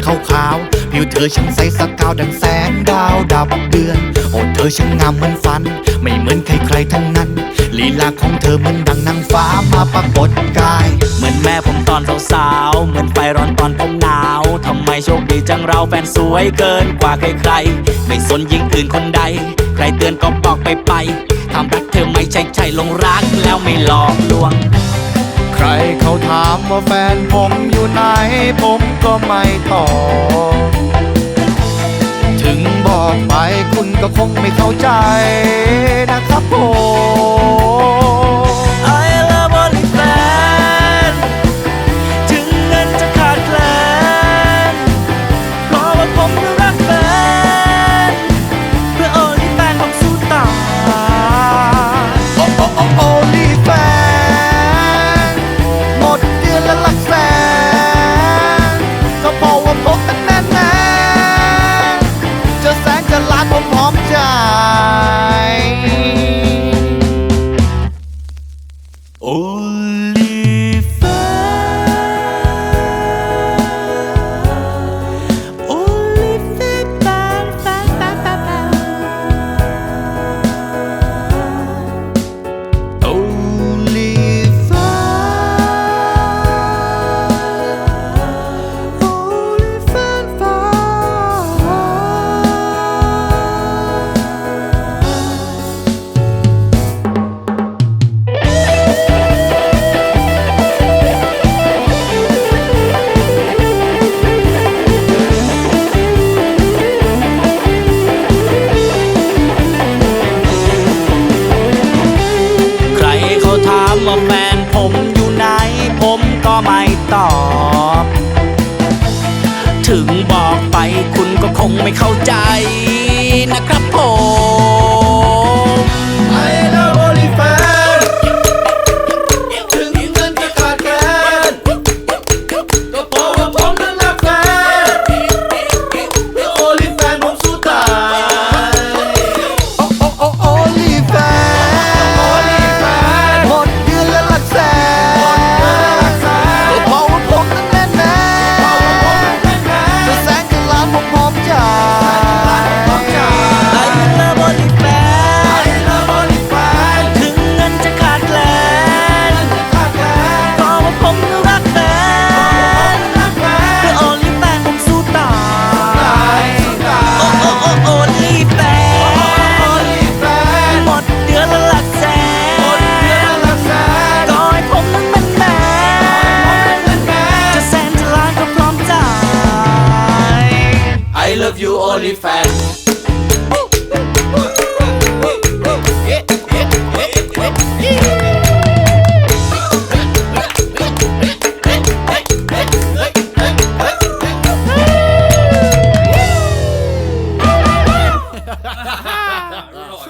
วยขาวๆผิวเธอช่างใสสกาวดังแสงดาวดับเดือน โอ้เธอช่างงามเหมือนฝัน ไม่เหมือนใครๆทั้งนั้น ลีลาของเธอเหมือนดังนางฟ้ามาปรากฏกาย เหมือนแม่ผมตอนสาวๆเหมือนไฟร้อนตอนผมหนาวทำไมโชคดีจังเราแฟนสวยเกินกว่าใครๆไม่สนยิงอื่นคนใด ใครเตือนก็บอกไปไปทำรักเธอไม่ใช่ใช่ลงรักแล้วไม่หลอกลวง ใครเขาถามว่าแฟนผมอยู่ไหนผม ก็ไม่ตอบถึงบอกไปคุณก็คงไม่เข้าใจนะครับผม คงไม่เข้าใจนะครับผม you OnlyFans อร่อย